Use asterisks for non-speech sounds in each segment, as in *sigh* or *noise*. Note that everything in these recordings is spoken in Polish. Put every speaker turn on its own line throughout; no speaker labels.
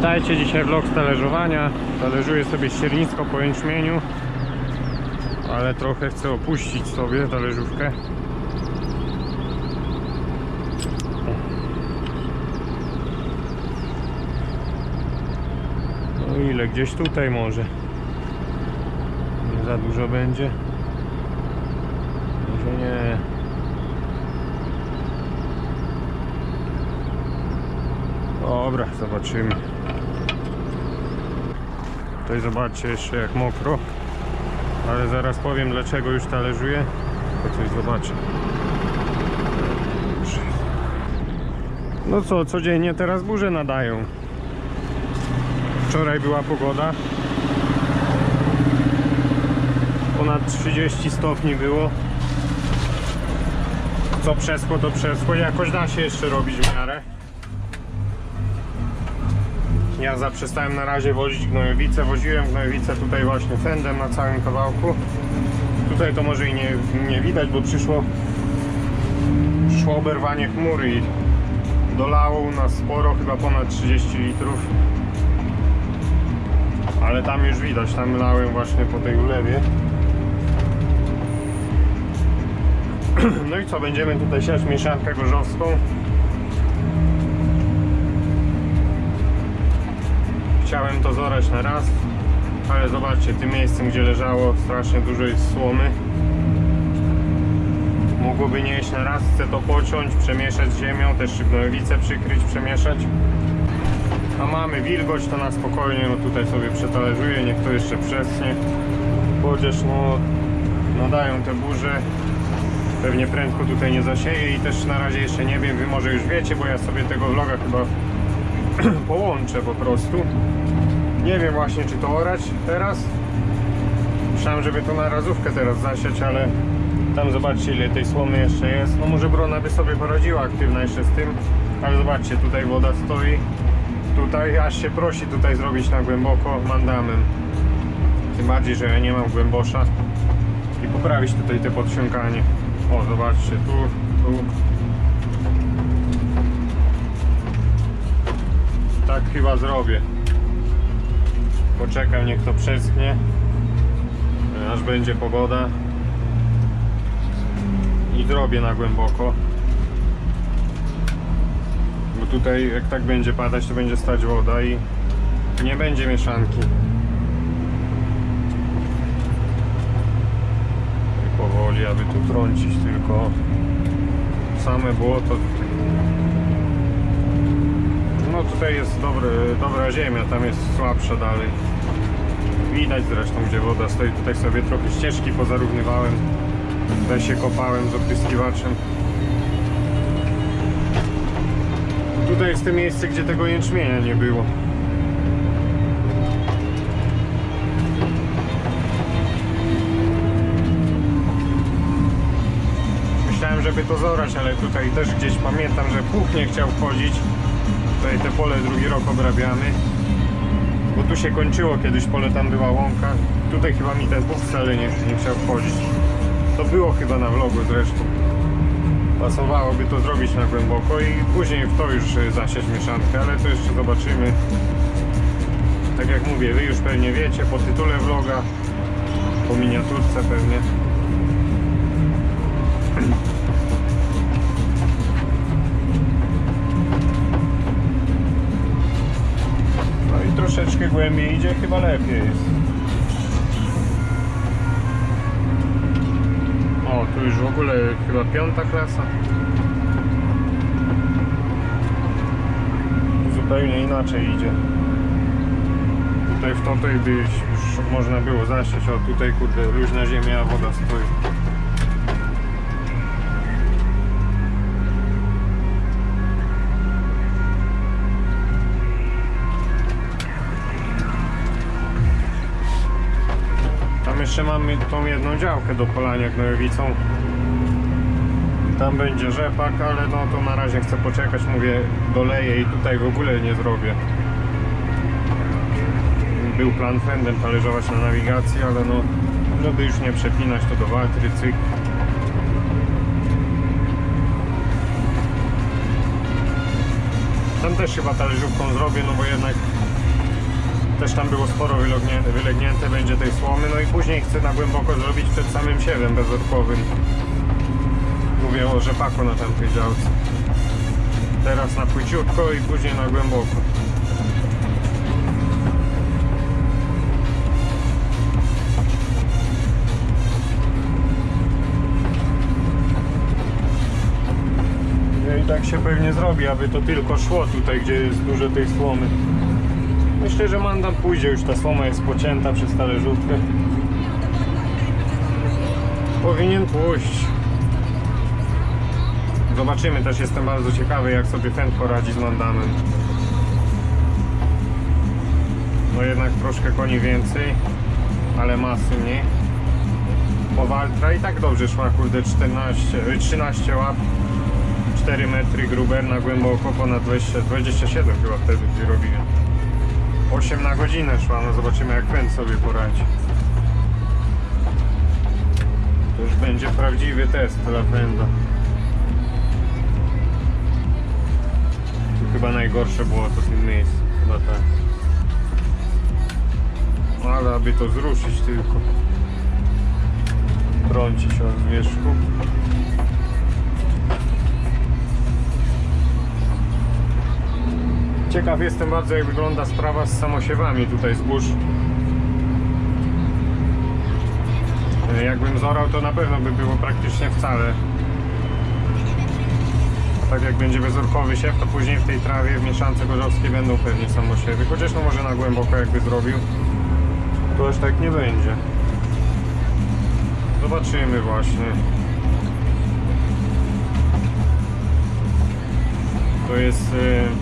Witajcie, dzisiaj vlog z talerzowania. Talerzuję sobie ściernisko po jęczmieniu, ale trochę chcę opuścić sobie talerzówkę. No ile? Gdzieś tutaj może. Nie za dużo będzie. Może nie. Dobra, zobaczymy. Tutaj zobaczcie jeszcze jak mokro. Ale zaraz powiem dlaczego już talerzuję. To coś zobaczę. No co, codziennie teraz burze nadają. Wczoraj była pogoda. Ponad 30 stopni było. Co przeschło, to przeschło. Jakoś da się jeszcze robić w miarę. Ja zaprzestałem na razie wozić gnojowice. Woziłem gnojowice tutaj właśnie fendem na całym kawałku. Tutaj to może i nie, nie widać, bo przyszło przyszło oberwanie chmury i dolało u nas sporo, chyba ponad 30 litrów. Ale tam już widać, tam lałem właśnie po tej ulewie. *clears throat* No i co, będziemy tutaj siać mieszankę gorzowską. Chciałem to zorać na raz, ale zobaczcie, tym miejscem gdzie leżało strasznie dużo jest słomy. Mogłoby nie jeść na raz, chcę to pociąć, przemieszać ziemią, też gnojowice przykryć, przemieszać. A mamy wilgoć, to na spokojnie, no tutaj sobie przetależuję, niech to jeszcze przeschnie. Chociaż no, no dają te burze, pewnie prędko tutaj nie zasieję i też na razie jeszcze nie wiem, wy może już wiecie, bo ja sobie tego vloga chyba *clears throat* połączę po prostu. Nie wiem właśnie czy to orać teraz. Myślałem, żeby to na razówkę teraz zasiać, ale tam zobaczcie ile tej słomy jeszcze jest. No może Brona by sobie poradziła aktywna jeszcze z tym, ale zobaczcie tutaj woda stoi. Tutaj aż się prosi tutaj zrobić na głęboko mandamem. Tym bardziej, że ja nie mam głębosza i poprawić tutaj te podsiąkanie. O zobaczcie tu, tu. Tak chyba zrobię. Poczekam niech to przeschnie. Aż będzie pogoda. I zrobię na głęboko. Bo tutaj jak tak będzie padać to będzie stać woda i nie będzie mieszanki. I powoli, aby tu trącić tylko same błoto. No tutaj jest dobry, dobra ziemia, tam jest słabsza dalej. Widać zresztą gdzie woda stoi. Tutaj sobie trochę ścieżki pozarównywałem. Tutaj się kopałem z opryskiwaczem. Tutaj jest to miejsce, gdzie tego jęczmienia nie było. Myślałem, żeby to zorać, ale tutaj też gdzieś pamiętam, że pług nie chciał wchodzić. Tutaj te pole drugi rok obrabiamy. Bo tu się kończyło kiedyś pole, tam była łąka. Tutaj chyba mi ten pług wcale nie, nie chciał wchodzić. To było chyba na vlogu zresztą. Pasowałoby to zrobić na głęboko i później w to już zasiać mieszankę, ale to jeszcze zobaczymy. Tak jak mówię, wy już pewnie wiecie po tytule vloga, po miniaturce pewnie. Głębiej idzie, chyba lepiej jest. O, tu już w ogóle chyba piąta klasa. Zupełnie inaczej idzie. Tutaj w to to by już można było zasiać. O, tutaj kurde, luźna ziemia, a woda stoi. Jeszcze mamy tą jedną działkę do polania gnojowicą. Tam będzie rzepak, ale no to na razie chcę poczekać, mówię, doleję i tutaj w ogóle nie zrobię. Był plan fendem talerzować na nawigacji, ale no, żeby już nie przepinać to do watry, cyk. Tam też chyba talerzówką zrobię, no bo jednak Też tam było sporo wylegnięte, wylegnięte będzie tej słomy, no i później chcę na głęboko zrobić przed samym siewem bezorkowym. Mówię o rzepaku na tamtej działce. Teraz na płyciutko i później na głęboko. I tak się pewnie zrobi, aby to tylko szło tutaj, gdzie jest dużo tej słomy. Myślę, że mandam pójdzie, już ta słoma jest pocięta przez talerzówkę. Powinien pójść. Zobaczymy, też jestem bardzo ciekawy, jak sobie ten poradzi z mandamem. No jednak troszkę koni więcej, ale masy mniej. Bo Waltra i tak dobrze szła, kurde, 14, y, 13 łap. 4 metry gruber na głęboko, ponad 20, 27 chyba wtedy gdzie robiłem. 8 na godzinę szła, no zobaczymy jak pęd sobie poradzi. To już będzie prawdziwy test dla pęda. Tu chyba najgorsze było to w tym miejscu, chyba tak. No, Ale aby to zruszyć tylko. Trąci się od zmierzchu. Ciekaw jestem bardzo jak wygląda sprawa z samosiewami tutaj zbóż. E, Jakbym zorał to na pewno by było praktycznie wcale. Tak jak będzie bezorkowy siew, to później w tej trawie w mieszance gorzowskiej będą pewnie samosiewy. Chociaż no może na głęboko jakby zrobił, to aż tak nie będzie. Zobaczymy właśnie. To jest e,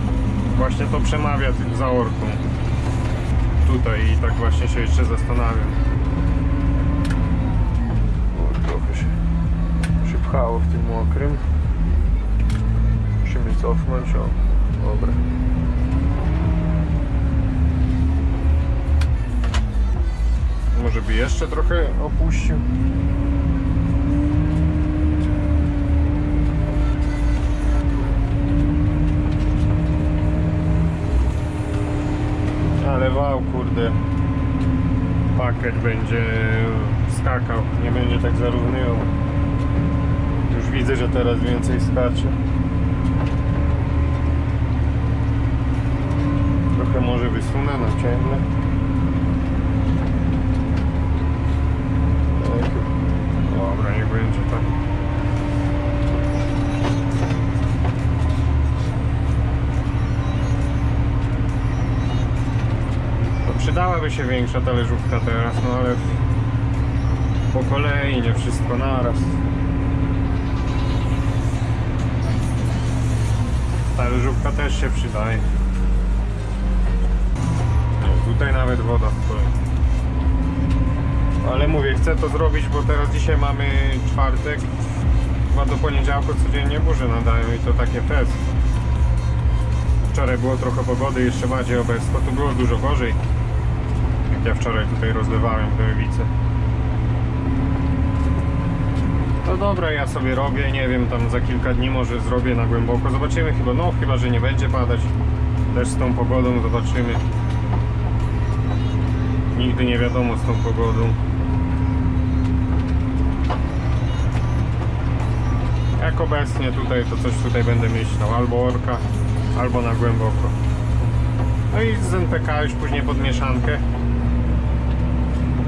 właśnie to przemawia tym zaorką. Tutaj i tak właśnie się jeszcze zastanawiam. O, trochę się przypchało w tym mokrym. Musimy cofnąć, o, dobra. Może by jeszcze trochę opuścił. Ale wał, kurde. Pakiet będzie skakał, nie będzie tak zarównywał. Już widzę, że teraz więcej skacze. Trochę może wysunę na ciemne. Dobra, niech będzie tak. Przydałaby się większa talerzówka teraz, no ale po kolei, nie wszystko naraz. Talerzówka też się przydaje. Nie, tutaj nawet woda stoi. Ale mówię, chcę to zrobić, bo teraz dzisiaj mamy czwartek. Chyba do poniedziałku codziennie burze nadają i to takie test. Wczoraj było trochę pogody, jeszcze bardziej obecno. Tu było dużo gorzej. Ja wczoraj tutaj rozlewałem te wice. No dobra, ja sobie robię, nie wiem, tam za kilka dni może zrobię na głęboko. Zobaczymy chyba, no chyba, że nie będzie padać. Też z tą pogodą zobaczymy. Nigdy nie wiadomo z tą pogodą. Jak obecnie tutaj, to coś tutaj będę myślał. Albo orka, albo na głęboko. No i z NPK już później pod mieszankę.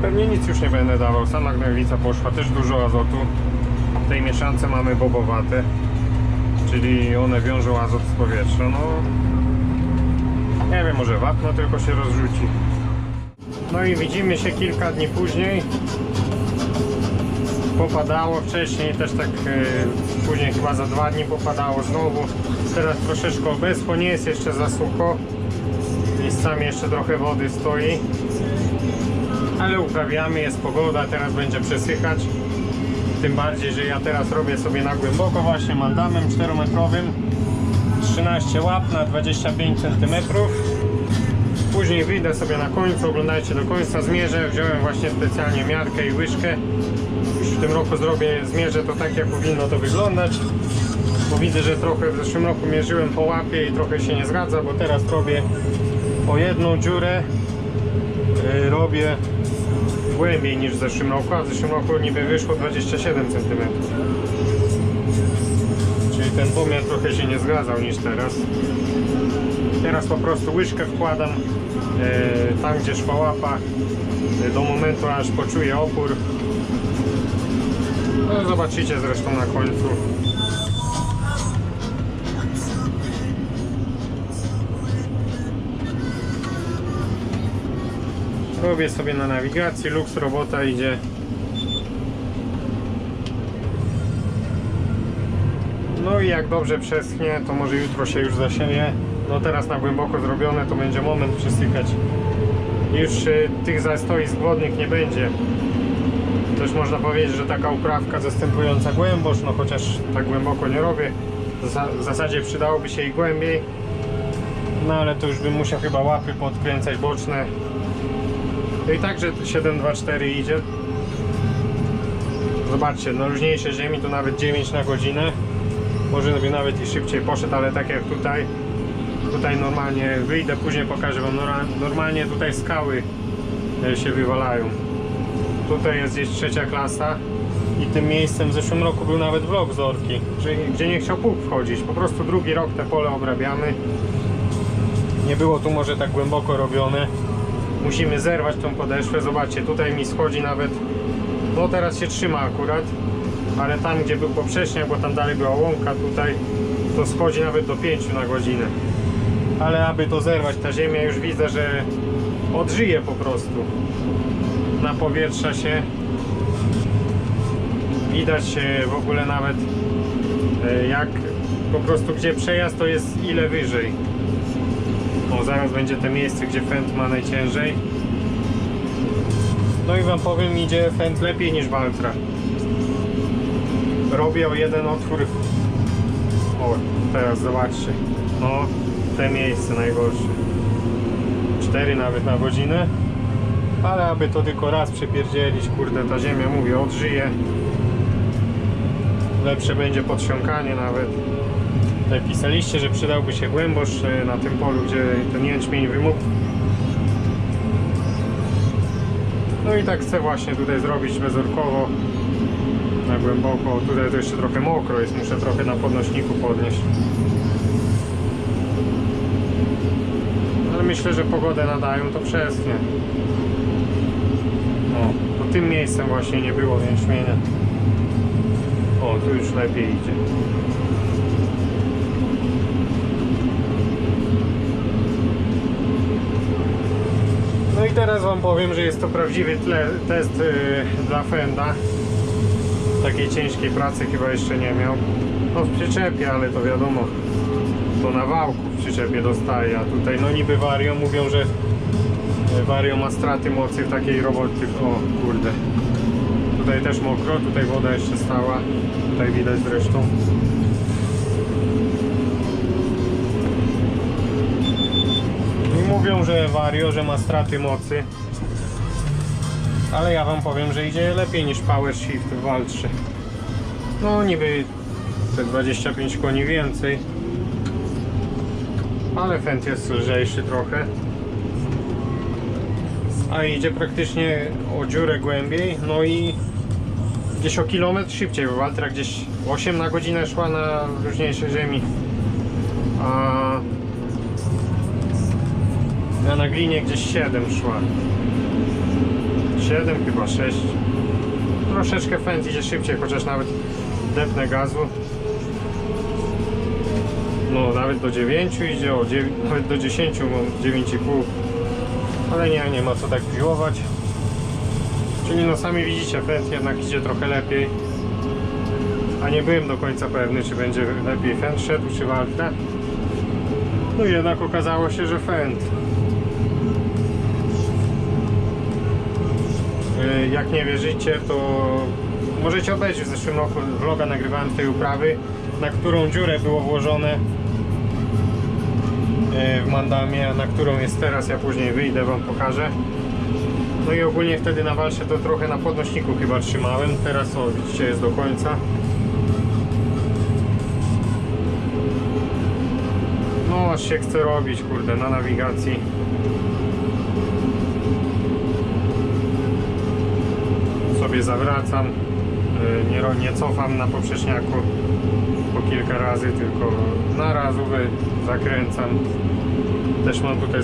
Pewnie nic już nie będę dawał. Sama gnojowica poszła, też dużo azotu. W tej mieszance mamy bobowate, czyli one wiążą azot z powietrza. No, nie wiem, może wapno tylko się rozrzuci. No i widzimy się kilka dni później. Popadało wcześniej, też tak e, później chyba za dwa dni popadało znowu. Teraz troszeczkę obeschło, nie jest jeszcze za sucho. Miejscami jeszcze trochę wody stoi. Ale uprawiamy, jest pogoda, teraz będzie przesychać. Tym bardziej, że ja teraz robię sobie na głęboko właśnie mandamem 4-metrowym. 13 łap na 25 cm. Później wyjdę sobie na końcu, oglądajcie do końca, zmierzę. Wziąłem właśnie specjalnie miarkę i łyżkę. Już w tym roku zrobię, zmierzę to tak, jak powinno to wyglądać. Bo widzę, że trochę w zeszłym roku mierzyłem po łapie i trochę się nie zgadza, bo teraz robię o jedną dziurę y, robię głębiej niż w zeszłym roku, a w zeszłym roku niby wyszło 27 cm. Czyli ten pomiar trochę się nie zgadzał niż teraz. Teraz po prostu łyżkę wkładam e, tam, gdzie szła łapa, e, do momentu aż poczuję opór. No, zobaczycie zresztą na końcu. Robię sobie na nawigacji, luks robota idzie. No i jak dobrze przeschnie, to może jutro się już zasieje. No teraz na głęboko zrobione, to będzie moment przysychać. Już y, tych zastoisk wodnych nie będzie. Też można powiedzieć, że taka uprawka zastępująca głębosz, no chociaż tak głęboko nie robię. W zasadzie przydałoby się i głębiej. No ale to już bym musiał chyba łapy podkręcać boczne. No i także 724 idzie. Zobaczcie, na luźniejszej ziemi to nawet 9 na godzinę. Może by nawet i szybciej poszedł, ale tak jak tutaj, tutaj normalnie wyjdę, później pokażę Wam, normalnie tutaj skały e, się wywalają. Tutaj jest gdzieś trzecia klasa i tym miejscem w zeszłym roku był nawet vlog z Orki, gdzie nie chciał pług wchodzić. Po prostu drugi rok te pole obrabiamy. Nie było tu może tak głęboko robione. Musimy zerwać tą podeszwę. Zobaczcie, tutaj mi schodzi nawet, no teraz się trzyma akurat, ale tam gdzie był poprzeczniak, bo tam dalej była łąka tutaj, to schodzi nawet do 5 na godzinę. Ale aby to zerwać, ta ziemia już widzę, że odżyje po prostu. Napowietrza się. Widać e, w ogóle nawet e, jak po prostu gdzie przejazd to jest ile wyżej. O, zaraz będzie to miejsce, gdzie Fend ma najciężej. No i wam powiem, idzie Fend lepiej niż Valtra. Robię o jeden otwór. O, teraz zobaczcie. No, te miejsce najgorsze. Cztery nawet na godzinę. Ale aby to tylko raz przepierdzielić, kurde, ta ziemia, mówię, odżyje. Lepsze będzie podsiąkanie nawet. Pisaliście, że przydałby się głębosz e, na tym polu, gdzie ten jęczmień wymógł. No i tak chcę właśnie tutaj zrobić bezorkowo, na głęboko. Tutaj to jeszcze trochę mokro jest, muszę trochę na podnośniku podnieść. Ale myślę, że pogodę nadają, to przesnie. O, to tym miejscem właśnie nie było jęczmienia. O, tu już lepiej idzie. I teraz Wam powiem, że jest to prawdziwy tle, test y, dla Fenda. Takiej ciężkiej pracy chyba jeszcze nie miał. No w przyczepie, ale to wiadomo, to na wałku w przyczepie dostaje, a tutaj no niby Vario mówią, że y, Vario ma straty mocy w takiej roboty. O kurde. Tutaj też mokro, tutaj woda jeszcze stała. Tutaj widać zresztą. Mówią, że Vario, że ma straty mocy. Ale ja wam powiem, że idzie lepiej niż Power Shift w Waltrze. No niby te 25 koni więcej. Ale Fendt jest lżejszy trochę. A idzie praktycznie o dziurę głębiej, no i gdzieś o kilometr szybciej, bo Waltra gdzieś 8 na godzinę szła na różniejszej ziemi. A ja na glinie gdzieś 7 szła. 7 chyba 6. Troszeczkę Fendt idzie szybciej, chociaż nawet depnę gazu. No nawet do 9 idzie, o 9, nawet do 10 mam 9,5. Ale nie, nie ma co tak piłować. Czyli no sami widzicie, Fendt jednak idzie trochę lepiej. A nie byłem do końca pewny, czy będzie lepiej Fendt szedł, czy Valtra. No i jednak okazało się, że Fendt. Jak nie wierzycie, to możecie obejrzeć w zeszłym roku vloga nagrywałem z tej uprawy, na którą dziurę było włożone yy, w mandamie, a na którą jest teraz, ja później wyjdę, wam pokażę. No i ogólnie wtedy na walsze to trochę na podnośniku chyba trzymałem, teraz o, widzicie jest do końca. No aż się chce robić, kurde, na nawigacji. Sobie zawracam. Y, Nie, nie cofam na poprzeczniaku po kilka razy, tylko na razówy zakręcam. Też mam tutaj y,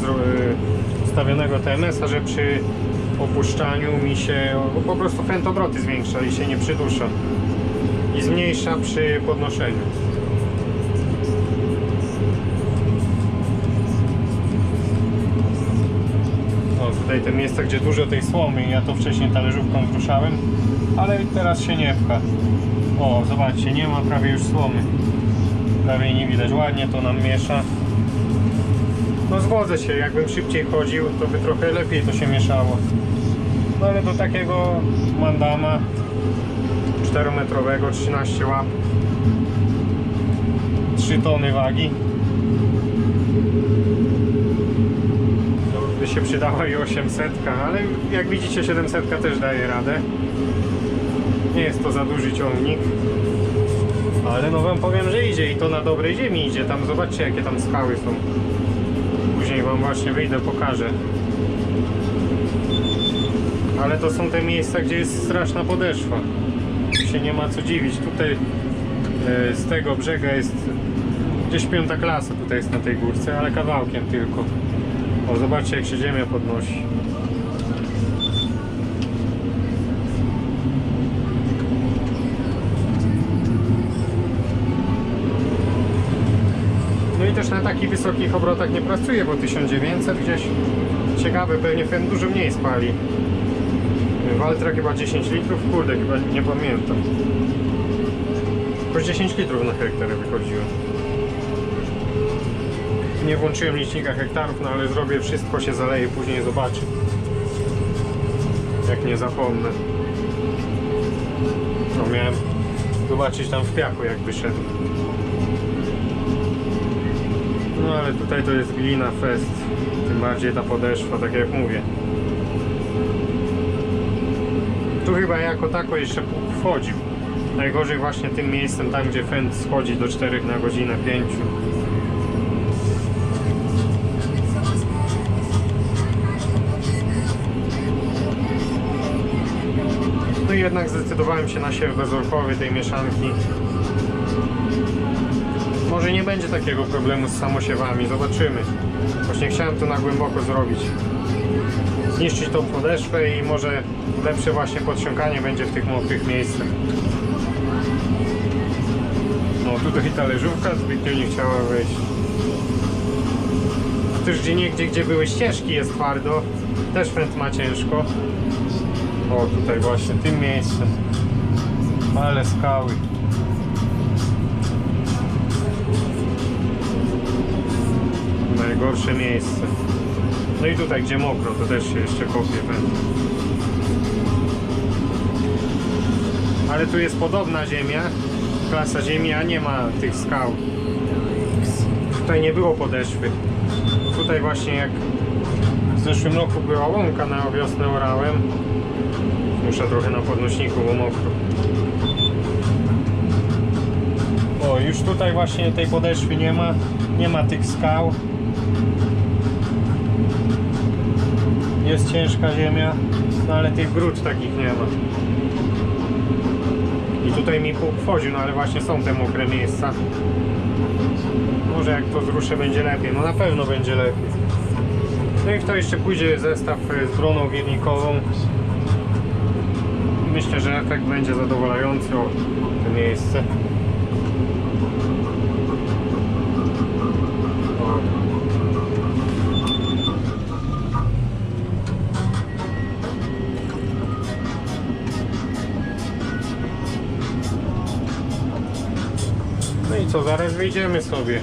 ustawionego TMS-a, że przy opuszczaniu mi się po prostu pęd obroty zwiększa i się nie przydusza. I zmniejsza przy podnoszeniu. Tutaj te miejsca, gdzie dużo tej słomy, ja to wcześniej talerzówką ruszałem, ale teraz się nie pcha. O, zobaczcie, nie ma prawie już słomy. Prawie nie widać, ładnie to nam miesza. No zgodzę się, jakbym szybciej chodził, to by trochę lepiej to się mieszało. No ale do takiego mandama 4-metrowego, 13 łap, 3 tony wagi. Się przydała i 800, ale jak widzicie 700 też daje radę. Nie jest to za duży ciągnik. Ale no wam powiem, że idzie i to na dobrej ziemi idzie. Tam zobaczcie jakie tam skały są. Później wam właśnie wyjdę, pokażę. Ale to są te miejsca, gdzie jest straszna podeszwa. Się nie ma co dziwić. Tutaj e, z tego brzega jest gdzieś piąta klasa tutaj jest na tej górce, ale kawałkiem tylko. O, zobaczcie jak się ziemia podnosi. No i też na takich wysokich obrotach nie pracuje, bo 1900 gdzieś ciekawe, pewnie ten dużo mniej spali. Waltra chyba 10 litrów, kurde, chyba nie pamiętam. Jakoś 10 litrów na hektarę wychodziło. Nie włączyłem licznika hektarów, no ale zrobię wszystko, się zaleje, później zobaczę. Jak nie zapomnę. No miałem zobaczyć tam w piachu jak wyszedł. No ale tutaj to jest glina fest. Tym bardziej ta podeszwa, tak jak mówię. Tu chyba jako tako jeszcze wchodził. Najgorzej właśnie tym miejscem, tam gdzie fent schodzi do 4 na godzinę, 5. i jednak zdecydowałem się na siew bezorkowy tej mieszanki. Może nie będzie takiego problemu z samosiewami, zobaczymy. Właśnie chciałem to na głęboko zrobić. Zniszczyć tą podeszwę i może lepsze właśnie podsiąkanie będzie w tych mokrych miejscach. No tutaj talerzówka zbytnio nie chciała wejść. Też gdzie niegdzie, gdzie były ścieżki jest twardo, też fent ma ciężko. O tutaj właśnie, tym miejscem. Ale skały. Najgorsze miejsce. No i tutaj, gdzie mokro, to też się jeszcze kopie będę. Ale tu jest podobna ziemia, klasa ziemi, a nie ma tych skał. Tutaj nie było podeszwy. Tutaj właśnie jak w zeszłym roku była łąka na wiosnę orałem. Muszę trochę na podnośniku, bo mokro. O, już tutaj właśnie tej podeszwy nie ma. Nie ma tych skał. Jest ciężka ziemia, no ale tych gród takich nie ma. I tutaj mi wchodził, no ale właśnie są te mokre miejsca. Może jak to zruszę będzie lepiej, no na pewno będzie lepiej. No i w to jeszcze pójdzie zestaw z broną wirnikową. Myślę, że efekt będzie zadowalający o to miejsce. No i co, zaraz wyjdziemy sobie.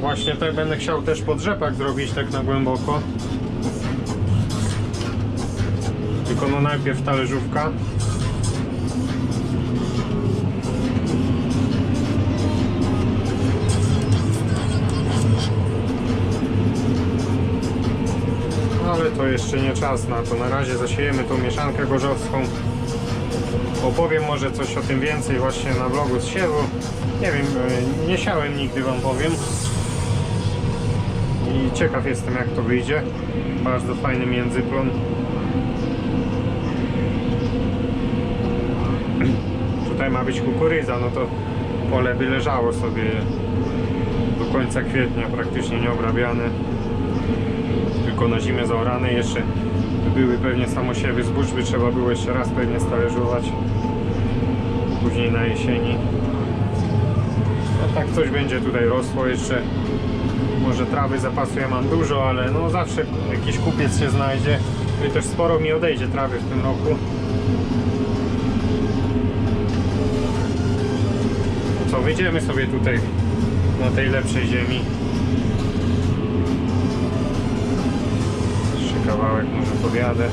Właśnie tak będę chciał też pod rzepak zrobić tak na głęboko. Tylko no najpierw talerzówka. Ale to jeszcze nie czas na to. Na razie zasiejemy tą mieszankę gorzowską. Opowiem może coś o tym więcej właśnie na vlogu z siewu. Nie wiem, e, nie siałem nigdy wam powiem. i ciekaw jestem jak to wyjdzie. Bardzo fajny międzyplon. Tutaj ma być kukurydza, no to pole by leżało sobie do końca kwietnia praktycznie nieobrabiane. Tylko na zimę zaorane jeszcze były pewnie samosiewy zbóż, by trzeba było jeszcze raz pewnie stalerzować. Później na jesieni. No tak coś będzie tutaj rosło jeszcze. Może trawy zapasu ja mam dużo, ale no zawsze jakiś kupiec się znajdzie. No i też sporo mi odejdzie trawy w tym roku. Wyjdziemy sobie tutaj na tej lepszej ziemi. Jeszcze kawałek może podjadę.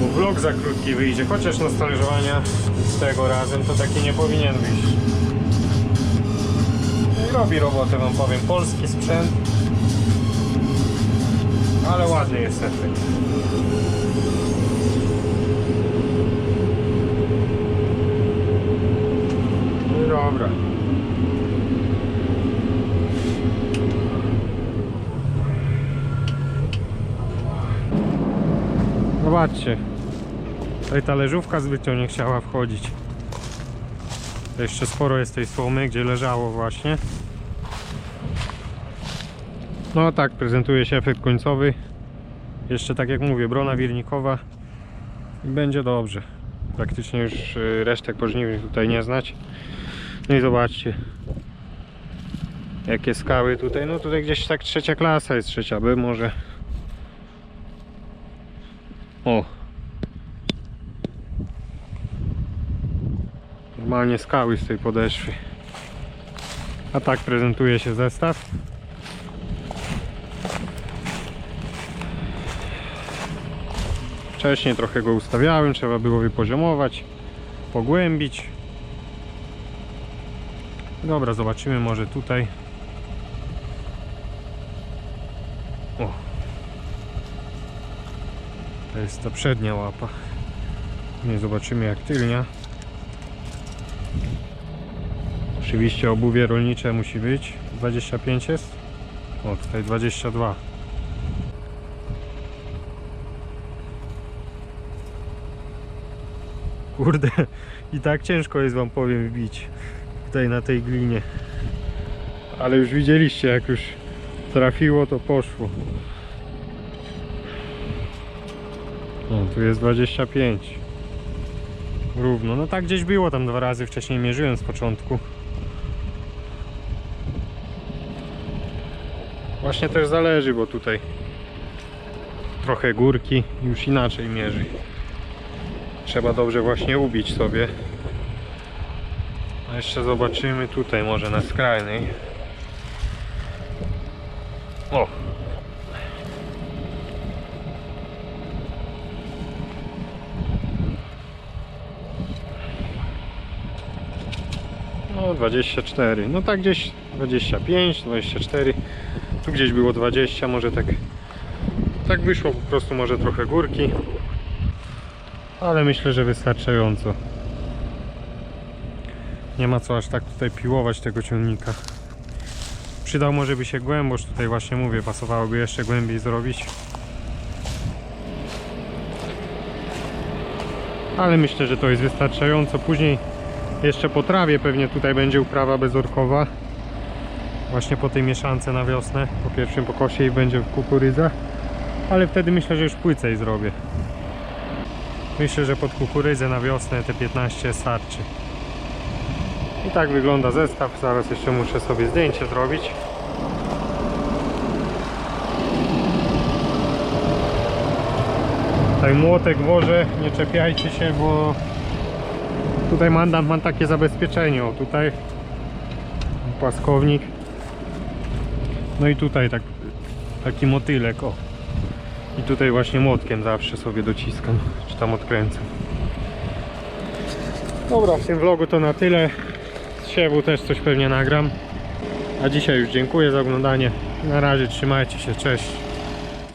Bo vlog za krótki wyjdzie, chociaż na stalerzowania z tego razem to taki nie powinien wyjść. No robi robotę wam powiem, polski sprzęt. Ale ładny jest efekt. No i dobra. Zobaczcie. Tutaj ta leżówka zbytnio nie chciała wchodzić. To jeszcze sporo jest tej słomy, gdzie leżało właśnie. No tak, prezentuje się efekt końcowy. Jeszcze tak jak mówię, brona wirnikowa. I będzie dobrze. Praktycznie już y, resztek pożniwnych tutaj nie znać. No i zobaczcie. Jakie skały tutaj. No tutaj gdzieś tak trzecia klasa jest, trzecia B może. O. Normalnie skały z tej podeszwy. A tak prezentuje się zestaw. Wcześniej trochę go ustawiałem, trzeba było wypoziomować, pogłębić. Dobra, zobaczymy może tutaj. O. To jest ta przednia łapa. Nie zobaczymy jak tylnia. Oczywiście obuwie rolnicze musi być. 25 jest? O, tutaj 22. Kurde, i tak ciężko jest wam powiem wbić tutaj na tej glinie. Ale już widzieliście, jak już trafiło, to poszło. O, tu jest 25. Równo. No tak gdzieś było tam dwa razy wcześniej mierzyłem z początku. Właśnie też zależy, bo tutaj trochę górki już inaczej mierzy. Trzeba dobrze właśnie ubić sobie. Jeszcze zobaczymy tutaj może na skrajnej. O! No 24, no tak gdzieś 25, 24, tu gdzieś było 20, może tak tak wyszło po prostu może trochę górki, ale myślę, że wystarczająco. Nie ma co aż tak tutaj piłować tego ciągnika. Przydał może by się głębosz, tutaj właśnie mówię, pasowałoby jeszcze głębiej zrobić. Ale myślę, że to jest wystarczająco. Później jeszcze po trawie pewnie tutaj będzie uprawa bezorkowa. Właśnie po tej mieszance na wiosnę, po pierwszym pokosie i będzie kukurydza. Ale wtedy myślę, że już płycej zrobię. Myślę, że pod kukurydzę na wiosnę te 15 starczy. I tak wygląda zestaw. Zaraz jeszcze muszę sobie zdjęcie zrobić. Tutaj młotek wożę, nie czepiajcie się, bo tutaj mandant ma takie zabezpieczenie. O tutaj płaskownik. No i tutaj tak, taki motylek. O. I tutaj właśnie młotkiem zawsze sobie dociskam, czy tam odkręcam. Dobra, w tym vlogu to na tyle. Siewu też coś pewnie nagram. A dzisiaj już dziękuję za oglądanie. Na razie trzymajcie się, cześć.